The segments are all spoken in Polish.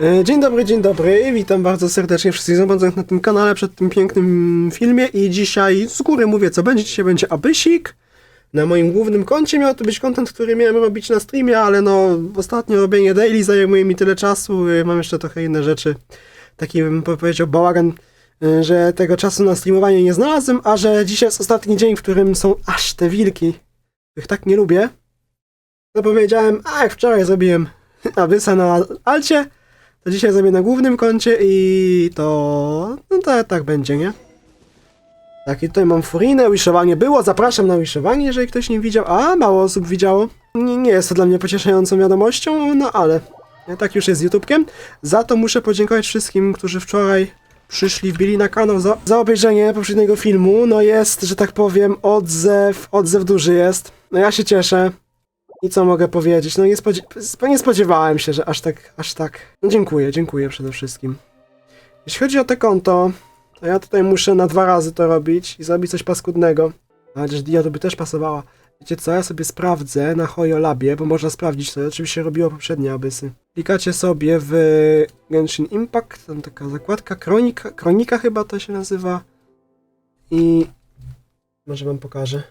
E, Dzień dobry, dzień dobry, witam bardzo serdecznie wszystkich zobaczących na tym kanale przed tym pięknym filmie i dzisiaj z góry mówię co będzie, dzisiaj będzie Abysik. Na moim głównym koncie miał to być content, który miałem robić na streamie, ale no ostatnio robienie daily zajmuje mi tyle czasu, y, mam jeszcze trochę inne rzeczy. Taki bym powiedział bałagan, y, że tego czasu na streamowanie nie znalazłem, a że dzisiaj jest ostatni dzień, w którym są aż te wilki, których tak nie lubię. To powiedziałem, a jak wczoraj zrobiłem Abysa na Alcie, to dzisiaj zrobię na głównym koncie i to... No to tak będzie, nie? Tak, i tutaj mam furinę, wiszowanie było, zapraszam na wiszowanie, jeżeli ktoś nie widział, a mało osób widziało. Nie, nie jest to dla mnie pocieszającą wiadomością, no ale tak już jest z YouTubekiem. Za to muszę podziękować wszystkim, którzy wczoraj przyszli, wbili na kanał za, za obejrzenie poprzedniego filmu. No jest, że tak powiem, odzew, odzew duży jest. No ja się cieszę. I co mogę powiedzieć? No nie, nie spodziewałem się, że aż tak, aż tak. No dziękuję, dziękuję przede wszystkim. Jeśli chodzi o te konto, to ja tutaj muszę na dwa razy to robić i zrobić coś paskudnego. Chociaż Dia to by też pasowała. Wiecie co, ja sobie sprawdzę na Hoyolabie, bo można sprawdzić to, oczywiście robiło poprzednie abysy. Klikacie sobie w Genshin Impact, tam taka zakładka, kronika, kronika chyba to się nazywa. I może wam pokażę.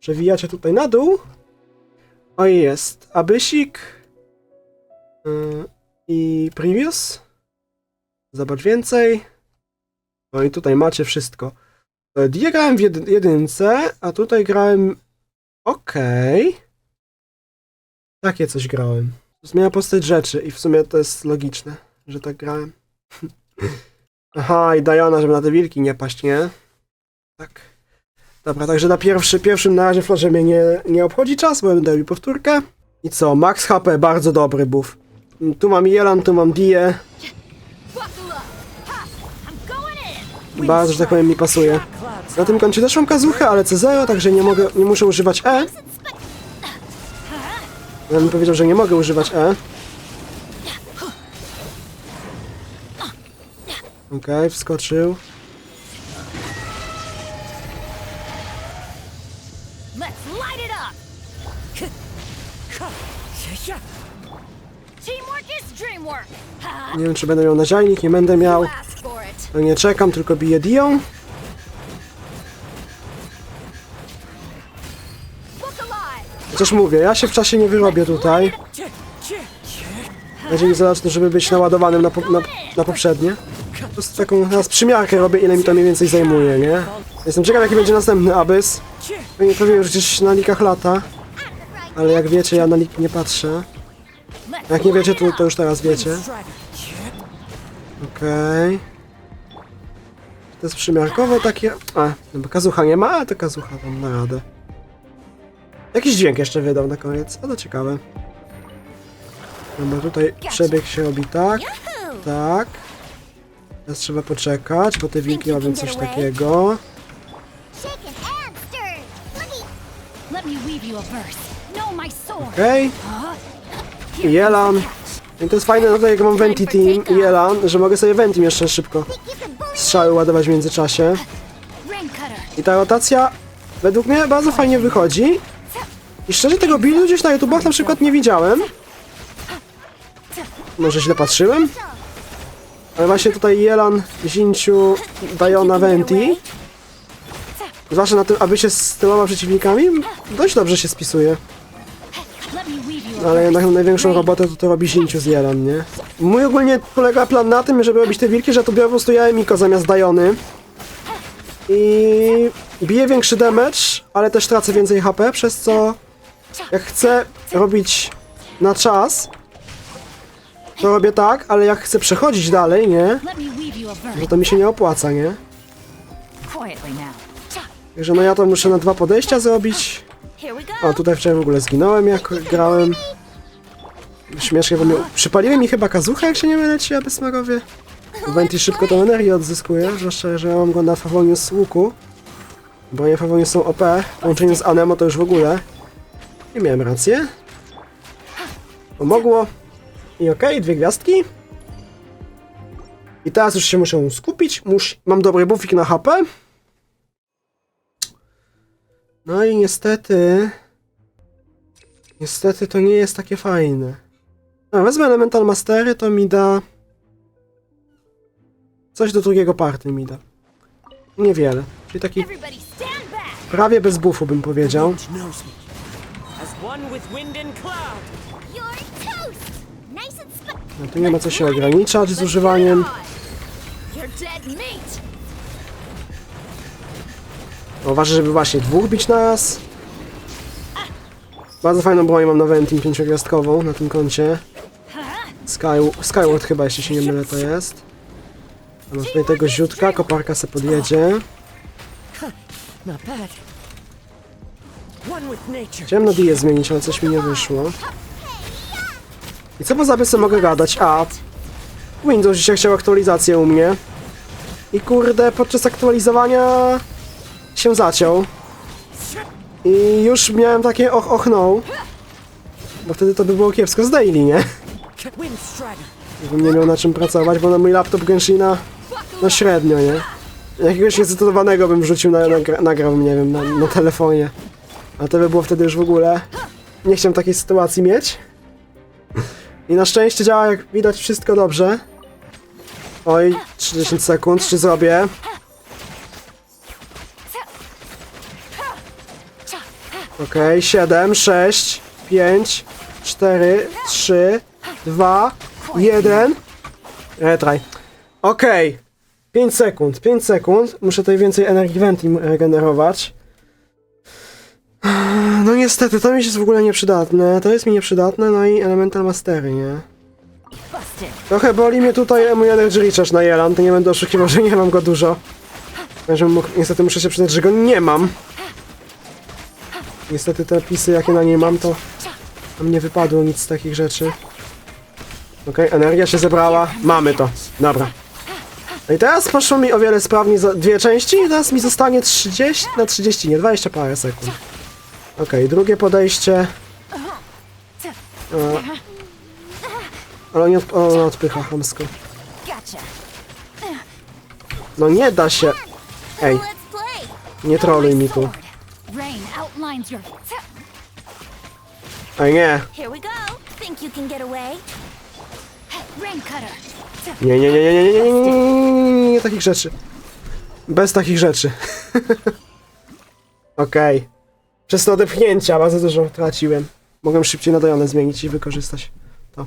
Przewijacie tutaj na dół. O i jest Abysik yy, i Previous. Zobacz więcej. No i tutaj macie wszystko. Ja grałem w jedy- jedynce, a tutaj grałem... Okej. Takie coś grałem. Zmienia postać rzeczy i w sumie to jest logiczne, że tak grałem. Aha, i Diana, żeby na te wilki nie paść, nie? Tak. Dobra, także na pierwszy, pierwszym na razie florze mnie nie, nie obchodzi czas, bo będę robił powtórkę. I co, max HP, bardzo dobry buff. Tu mam Jelan, tu mam in! Bardzo, że tak powiem, mi pasuje. Na tym koncie też mam kazuchę, ale C0, także nie mogę, nie muszę używać E. Ja bym powiedział, że nie mogę używać E. Okej, wskoczył. Nie wiem, czy będę miał naziajnik, nie będę miał. No nie czekam, tylko biję Dią. Chociaż mówię, ja się w czasie nie wyrobię tutaj. Będzie mi zależne, żeby być naładowanym na, po, na, na poprzednie. Po prostu taką teraz przymiarkę robię, ile mi to mniej więcej zajmuje, nie? Jestem ciekaw, jaki będzie następny abys. Pewnie pewnie już gdzieś na likach lata. Ale jak wiecie, ja na lik nie patrzę. Jak nie wiecie, to, to już teraz wiecie. Okej. To jest przymiarkowe takie... A, no bo kazucha nie ma, ale to kazucha tam na radę. Jakiś dźwięk jeszcze wydał na koniec, a to ciekawe. Dobra, tutaj przebieg się robi tak, tak. Teraz trzeba poczekać, bo te wilki robią coś takiego. Let me weave you a verse. Okej. I Jelan. I to jest fajne tutaj, jak mam Venti Team i Jelan, że mogę sobie Ventim jeszcze szybko strzały ładować w międzyczasie. I ta rotacja według mnie bardzo fajnie wychodzi. I szczerze tego buildu gdzieś na YouTubach na przykład nie widziałem. Może źle patrzyłem? Ale właśnie tutaj Jelan, Zinciu, Diona, Venti. Zwłaszcza na tym, aby się z tyloma przeciwnikami, dość dobrze się spisuje. Ale jednak największą robotę to, to robi Zinciu z Jelan, nie? Mój ogólnie polega plan na tym, żeby robić te wilki, że to biorę po prostu ja Miko zamiast Diony. I biję większy damage, ale też tracę więcej HP, przez co jak chcę robić na czas, to robię tak, ale jak chcę przechodzić dalej, nie? No to mi się nie opłaca, nie? Także no ja to muszę na dwa podejścia zrobić. O, tutaj wczoraj w ogóle zginąłem, jak grałem. Śmiesznie, bo mi przypaliły mi chyba kazucha, jak się nie mylę, ci abysmagowie. Venti szybko tą energię odzyskuje, zwłaszcza, że mam go na Favonius z łuku. Bronie Favonius są OP, w połączeniu z Anemo to już w ogóle. I miałem rację. Pomogło. I okej, dwie gwiazdki. I teraz już się muszę skupić. Mus mam dobry buffik na HP. No i niestety... Niestety to nie jest takie fajne. A, wezmę Elemental Mastery, to mi da... Coś do drugiego party mi da. Niewiele. Czyli taki prawie bez buffu bym powiedział. No tu nie ma co się ograniczać z używaniem. Uważaj, żeby właśnie dwóch bić na raz. Bardzo fajną broń mam na Ventim pięciogwiazdkową na tym koncie. Sky, Skyward chyba, jeśli się nie mylę, to jest. A Mam tutaj tego ziutka, koparka se podjedzie. Chciałem na dię zmienić, ale coś mi nie wyszło. I co poza tym sobie mogę gadać? A, Windows dzisiaj chciał aktualizację u mnie. I kurde, podczas aktualizowania się zaciął. I już miałem takie och, och no. Bo wtedy to by było kiepsko z daily, nie? Nie miał na czym pracować, bo na mój laptop Genshina no średnio, nie? Jakiegoś niezdecydowanego bym wrzucił, na, nagra, nagrał, nie wiem, na, na telefonie. A to by było wtedy już w ogóle... Nie chciałem takiej sytuacji mieć. I na szczęście działa, jak widać, wszystko dobrze. Oj, 30 sekund, czy zrobię? Okej, 7, 6, 5, 4, 3, 2, 1. Retraj. Okej. 5 sekund, 5 sekund. Muszę tutaj więcej energii Ventim regenerować. No niestety, to mi jest w ogóle nieprzydatne. To jest mi nieprzydatne, no i Elemental Mastery, nie? Trochę boli mnie tutaj mój Energy Recharge na Jelan, to nie będę oszukiwał, że nie mam go dużo. Mógł, niestety muszę się przyznać, że go nie mam. Niestety te pisy, jakie na niej mam, to tam nie wypadło nic z takich rzeczy. Okej, energia się zebrała. Mamy to. Dobra. No i teraz poszło mi o wiele sprawniej dwie części i teraz mi zostanie 30 na 30, nie 20 parę sekund. Okej, drugie podejście. E, ale nie odp- o, odpycha chamsko. No nie da się. Ej, nie troluj mi tu. Outlines your... Nie. Here we go! Think you can get away? Rain cutter! Nie, nie, nie, nie, nie, nie, nie, nie, nie, nie, nie, nie, nie takich rzeczy. Bez takich rzeczy. Okej. Przez te odepchnięcia bardzo dużo traciłem. Mogłem szybciej nadajone zmienić i wykorzystać to.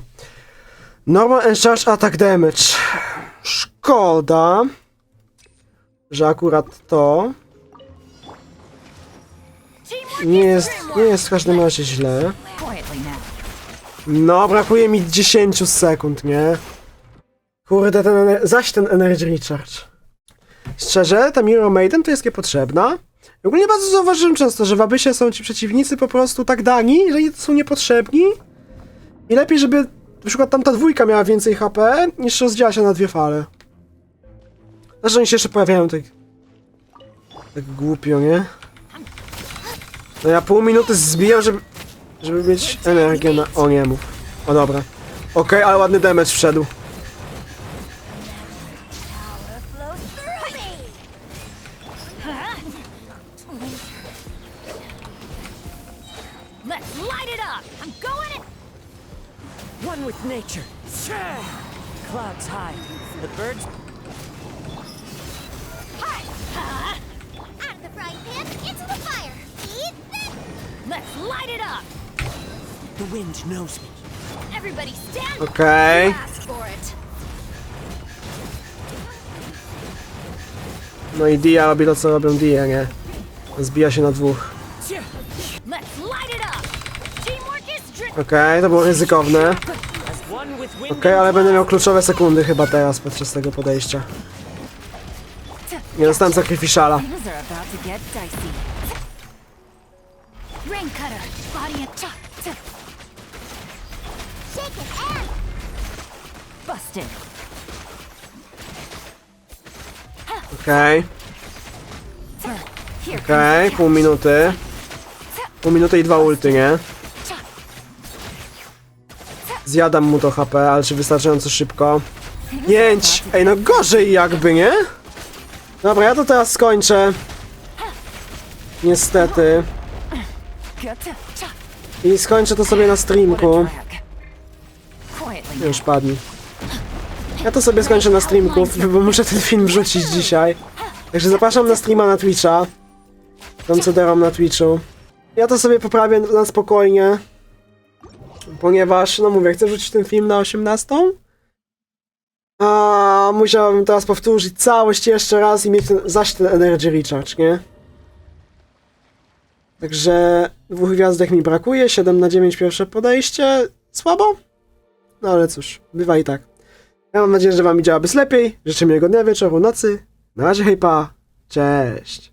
Normal and charge attack damage. Szkoda, że akurat to nie jest, nie jest w każdym razie źle. No, brakuje mi 10 sekund, nie? Kurde, ten, zaś ten Energy Recharge. Szczerze, ta Mirror Maiden to jest niepotrzebna. I ogólnie bardzo zauważyłem często, że w Abysie są ci przeciwnicy po prostu tak dani, że są niepotrzebni. I lepiej, żeby na przykład tamta dwójka miała więcej HP, niż rozdziała się na dwie fale. Znaczy oni się jeszcze pojawiają tak... Tak głupio, nie? No ja pół minuty zbijam, żeby... Żeby mieć energię na... O nie mów. O dobra. Okej, ale ładny damage wszedł. One with nature. Clouds high. The birds Let's light it up! The wind knows me. Everybody stand Okej. Ask for it! No i Dia robi to, co robią Dia, nie? Zbija się na dwóch. Let's light it up! Teamwork is dri- Okej, to było ryzykowne. Okej, ale będę miał kluczowe sekundy chyba teraz podczas tego podejścia. Nie dostałem sacrificiala. Things are about to get dicey. Rain cutter, body and chop. Shake it and busted. Okej, Here okej, pół minuty. Pół minuty i dwa ulty, nie? Zjadam mu to HP, ale czy wystarczająco szybko? Pięć! Ej, no gorzej jakby, nie? Dobra, ja to teraz skończę. Niestety. I skończę to sobie na streamku. Już padli. Ja to sobie skończę na streamków, bo muszę ten film wrzucić dzisiaj. Także zapraszam na streama na Twitcha. Tam co na Twitchu. Ja to sobie poprawię na spokojnie. Ponieważ, no mówię, chcę wrzucić ten film na 18. A musiałbym teraz powtórzyć całość jeszcze raz i mieć ten, zaś ten Energy Recharge, nie? Także dwóch gwiazdek mi brakuje, 7 na 9 pierwsze podejście. Słabo? No ale cóż, bywa i tak. Ja mam nadzieję, że wam idzie lepiej. Życzę miłego dnia, wieczoru, nocy. Na razie, hejpa. Cześć.